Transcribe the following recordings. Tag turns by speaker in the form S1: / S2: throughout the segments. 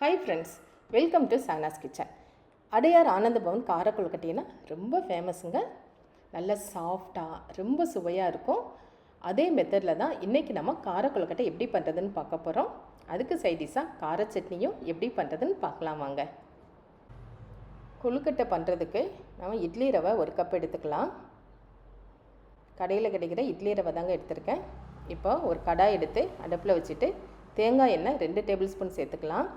S1: Hi friends welcome to Sana's kitchen Adyar Anand Bhavan கார ரொம்ப ஃபேமஸுங்க நல்ல சாஃப்டாக ரொம்ப சுவையாக இருக்கும். அதே மெத்தடில் தான் இன்றைக்கி நம்ம கார கொழுக்கட்டை எப்படி பண்ணுறதுன்னு பார்க்க போகிறோம் அதுக்கு சைடிஷாக கார சட்னியும் எப்படி பண்ணுறதுன்னு பார்க்கலாம் வாங்க. கொழுக்கட்டை பண்ணுறதுக்கு நம்ம இட்லி ரவை ஒரு கப் எடுத்துக்கலாம். கடையில் கிடைக்கிற இட்லி ரவை தாங்க எடுத்திருக்கேன். இப்போ ஒரு கடாய் எடுத்து அடுப்பில் வச்சுட்டு தேங்காய் எண்ணெய் ரெண்டு டேபிள் ஸ்பூன் சேர்த்துக்கலாம்.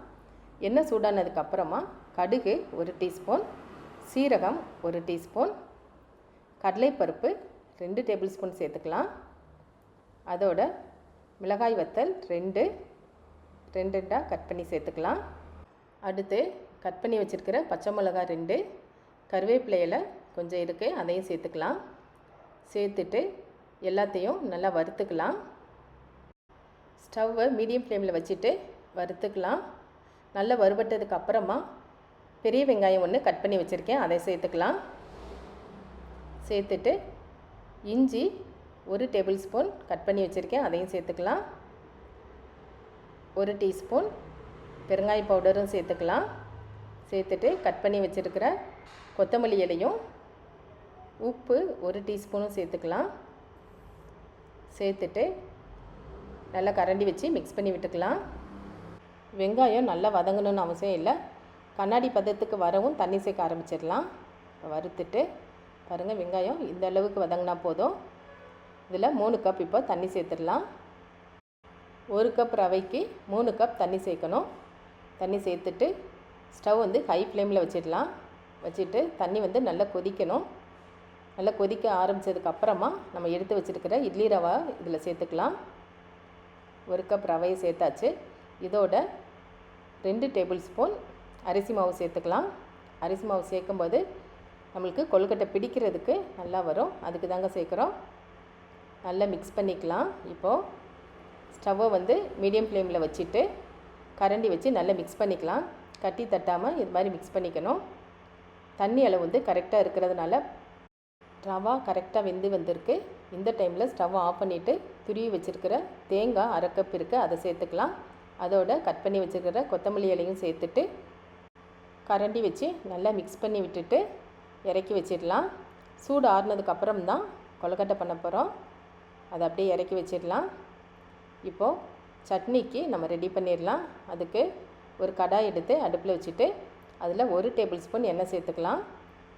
S1: எண்ணெய் சூடானதுக்கப்புறமா கடுகு ஒரு டீஸ்பூன் சீரகம் ஒரு டீஸ்பூன் கடலைப்பருப்பு ரெண்டு டேபிள் ஸ்பூன் சேர்த்துக்கலாம். அதோட மிளகாய் வத்தல் ரெண்டு ரெண்டு ரெண்டாக கட் பண்ணி சேர்த்துக்கலாம். அடுத்து கட் பண்ணி வச்சுருக்கிற பச்சை மிளகாய் ரெண்டு கருவேப்பிலையில் கொஞ்சம் இருக்குது அதையும் சேர்த்துக்கலாம். சேர்த்துட்டு எல்லாத்தையும் நல்லா வறுத்துக்கலாம். ஸ்டவ்வை மீடியம் ஃப்ளேமில் வச்சுட்டு வறுத்துக்கலாம். நல்லா வறுபட்டதுக்கு அப்புறமா பெரிய வெங்காயம் ஒன்று கட் பண்ணி வச்சுருக்கேன். அதை சேர்த்துக்கலாம். சேர்த்துட்டு இஞ்சி ஒரு டேபிள் ஸ்பூன் கட் பண்ணி வச்சுருக்கேன். அதையும் சேர்த்துக்கலாம். ஒரு டீஸ்பூன் பெருங்காய பவுடரும் சேர்த்துக்கலாம். சேர்த்துட்டு கட் பண்ணி வச்சுருக்கிற கொத்தமல்லி இலையும் உப்பு ஒரு டீஸ்பூனும் சேர்த்துக்கலாம். சேர்த்துட்டு நல்லா கரண்டி வச்சு மிக்ஸ் பண்ணி விட்டுக்கலாம். வெங்காயம் நல்லா வதங்கணும்னு அவசியம் இல்லை. கண்ணாடி பதத்துக்கு வரவும் தண்ணி சேர்க்க ஆரம்பிச்சிடலாம். வறுத்துட்டு பாருங்கள் வெங்காயம் இந்த அளவுக்கு வதங்கினா போதும். இதில் மூணு கப் இப்போ தண்ணி சேர்த்துடலாம். ஒரு கப் ரவைக்கு மூணு கப் தண்ணி சேர்க்கணும். தண்ணி சேர்த்துட்டு ஸ்டவ் வந்து ஹை ஃப்ளேமில் வச்சிடலாம். வச்சுட்டு தண்ணி வந்து நல்லா கொதிக்கணும். நல்லா கொதிக்க ஆரம்பித்ததுக்கப்புறமா நம்ம எடுத்து வச்சுருக்கிற இட்லி ரவை இதில் சேர்த்துக்கலாம். ஒரு கப் ரவையை சேர்த்தாச்சு. இதோட ரெண்டு டேபிள் ஸ்பூன் அரிசி மாவு சேர்த்துக்கலாம். அரிசி மாவு சேர்க்கும்போது நம்மளுக்கு கொழுக்கட்டை பிடிக்கிறதுக்கு நல்லா வரும். அதுக்கு தாங்க சேர்க்குறோம். நல்லா மிக்ஸ் பண்ணிக்கலாம். இப்போது ஸ்டவ்வை வந்து மீடியம் ஃப்ளேமில் வச்சுட்டு கரண்டி வச்சு நல்லா மிக்ஸ் பண்ணிக்கலாம். கட்டி தட்டாமல் இது மாதிரி மிக்ஸ் பண்ணிக்கணும். தண்ணி அளவு வந்து கரெக்டாக இருக்கிறதுனால ரவா கரெக்டாக வெந்து வந்திருக்கு. இந்த டைமில் ஸ்டவ் ஆஃப் பண்ணிவிட்டு துருவி வச்சுருக்கிற தேங்காய் அரை கப் இருக்குது அதை சேர்த்துக்கலாம். அதோட கட் பண்ணி வச்சுருக்கிற கொத்தமல்லி இலையும் சேர்த்துட்டு கரண்டி வச்சு நல்லா மிக்ஸ் பண்ணி விட்டுட்டு இறக்கி வச்சிடலாம். சூடு ஆறுனதுக்கப்புறம் தான் கொழுக்கட்டை பண்ண போகிறோம் அதை அப்படியே இறக்கி வச்சிடலாம். இப்போது சட்னிக்கு நம்ம ரெடி பண்ணிடலாம். அதுக்கு ஒரு கடாய் எடுத்து அடுப்பில் வச்சுட்டு அதில் ஒரு டேபிள் ஸ்பூன் எண்ணெய் சேர்த்துக்கலாம்.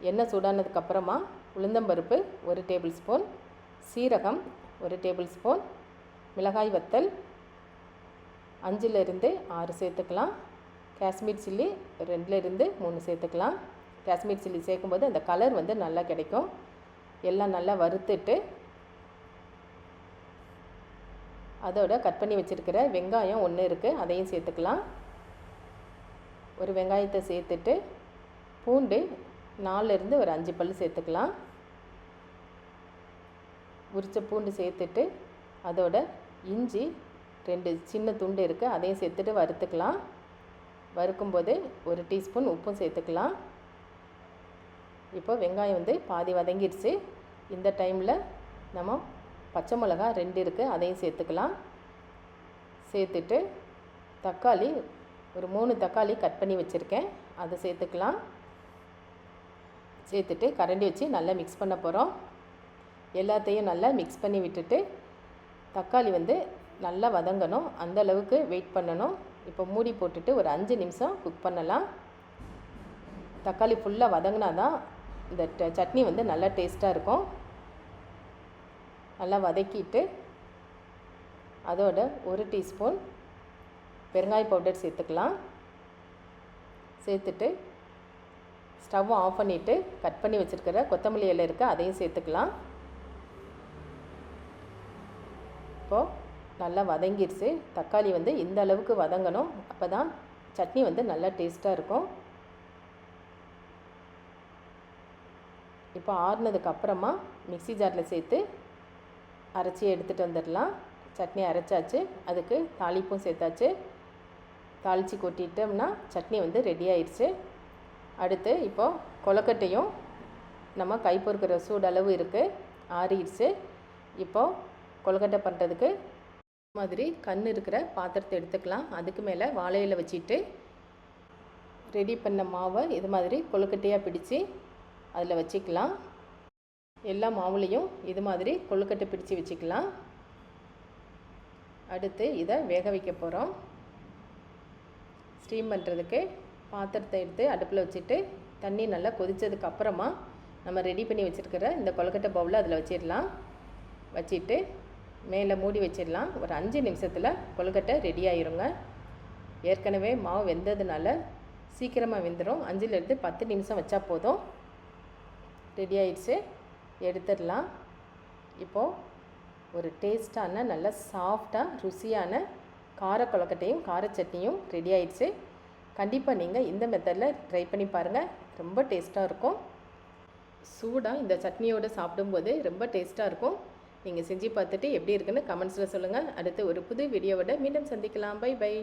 S1: எண்ணெய் சூடானதுக்கப்புறமா உளுந்தம்பருப்பு ஒரு டேபிள் ஸ்பூன் சீரகம் ஒரு டேபிள் ஸ்பூன் மிளகாய் வத்தல் அஞ்சுலேருந்து ஆறு சேர்த்துக்கலாம். காஷ்மீர் சில்லி ரெண்டுலேருந்து மூணு சேர்த்துக்கலாம். காஷ்மீர் சில்லி சேர்க்கும்போது அந்த கலர் வந்து நல்லா கிடைக்கும். எல்லாம் நல்லா வறுத்துட்டு அதோட கட் பண்ணி வச்சுருக்கிற வெங்காயம் ஒன்று இருக்குது அதையும் சேர்த்துக்கலாம். ஒரு வெங்காயத்தை சேர்த்துட்டு பூண்டு நாலுலேருந்து ஒரு அஞ்சு பல் சேர்த்துக்கலாம். உரித்த பூண்டு சேர்த்துட்டு அதோட இஞ்சி ரெண்டு சின்ன துண்டு இருக்குது அதையும் சேர்த்துட்டு வறுத்துக்கலாம். வறுக்கும்போது ஒரு டீஸ்பூன் உப்பும் சேர்த்துக்கலாம். இப்போ வெங்காயம் வந்து பாதி வதங்கிடுச்சு இந்த டைமில் நம்ம பச்சை மிளகா ரெண்டு இருக்குது அதையும் சேர்த்துக்கலாம். சேர்த்துட்டு தக்காளி ஒரு மூணு தக்காளி கட் பண்ணி வச்சுருக்கேன் அதை சேர்த்துக்கலாம். சேர்த்துட்டு கரண்டி வச்சு நல்லா மிக்ஸ் பண்ண போகிறோம் எல்லாத்தையும் நல்லா மிக்ஸ் பண்ணி விட்டுட்டு தக்காளி வந்து நல்லா வதங்கணும். அந்த அளவுக்கு வெயிட் பண்ணணும். இப்போ மூடி போட்டுட்டு ஒரு அஞ்சு நிமிஷம் குக் பண்ணலாம். தக்காளி ஃபுல்லாக வதங்கினா தான் இந்த சட்னி வந்து நல்லா டேஸ்ட்டாக இருக்கும். நல்லா வதக்கிட்டு அதோட ஒரு டீஸ்பூன் பெருங்காய பவுடர் சேர்த்துக்கலாம். சேர்த்துட்டு ஸ்டவ்வும் ஆஃப் பண்ணிவிட்டு கட் பண்ணி வச்சுருக்கிற கொத்தமல்லி இலை இருக்குது அதையும் சேர்த்துக்கலாம். இப்போது நல்லா வதங்கிடுச்சு தக்காளி வந்து இந்த அளவுக்கு வதங்கணும். அப்போ தான் சட்னி வந்து நல்லா டேஸ்ட்டாக இருக்கும். இப்போ ஆறுனதுக்கு அப்புறமா மிக்சி ஜாரில் சேர்த்து அரைச்சி எடுத்துகிட்டு வந்துடலாம். சட்னி அரைச்சாச்சு. அதுக்கு தாளிப்பும் சேர்த்தாச்சு. தாளித்து கொட்டிட்டோம்னா சட்னி வந்து ரெடி ஆயிடுச்சு அடுத்து இப்போது கொலக்கட்டையும் நம்ம கை பொறுக்கிற சூடளவு இருக்குது ஆறிடுச்சு இப்போது கொழுக்கட்டை பண்ணுறதுக்கு மாதிரி கண் இருக்கிற பாத்திரத்தை எடுத்துக்கலாம். அதுக்கு மேலே வாழையில் வச்சுட்டு ரெடி பண்ண மாவை இது மாதிரி கொழுக்கட்டையாக பிடிச்சு அதில் வச்சுக்கலாம். எல்லா மாவுலேயும் இது மாதிரி கொழுக்கட்டை பிடிச்சு வச்சுக்கலாம். அடுத்து இதை வேக வைக்க போகிறோம் ஸ்டீம் பண்ணுறதுக்கு பாத்திரத்தை எடுத்து அடுப்பில் வச்சுட்டு தண்ணி நல்லா கொதித்ததுக்கு அப்புறமா நம்ம ரெடி பண்ணி வச்சுருக்கிற இந்த கொழுக்கட்டை பவுலில் அதில் வச்சிடலாம். வச்சுட்டு மேலே மூடி வச்சிடலாம். ஒரு அஞ்சு நிமிஷத்தில் கொழுக்கட்டை ரெடி ஆயிருங்க. ஏற்கனவே மாவு வெந்ததுனால சீக்கிரமாக வெந்துடும் அஞ்சுலேருந்து பத்து நிமிஷம் வச்சா போதும். ரெடி ஆயிடுச்சு. எடுத்துடலாம். இப்போது ஒரு டேஸ்டான நல்ல சாஃப்டாக ருசியான கார கொழுக்கட்டையும் கார சட்னியும் ரெடி ஆயிடுச்சு. கண்டிப்பாக நீங்கள் இந்த மெத்தடில் ட்ரை பண்ணி பாருங்கள் ரொம்ப டேஸ்ட்டாக இருக்கும். சூடாக இந்த சட்னியோடு சாப்பிடும்போது ரொம்ப டேஸ்ட்டாக இருக்கும். நீங்கள் செஞ்சு பார்த்துட்டு எப்படி இருக்குன்னு கமெண்ட்ஸில் சொல்லுங்கள் அடுத்து ஒரு புது வீடியோவோட மீண்டும் சந்திக்கலாம். By by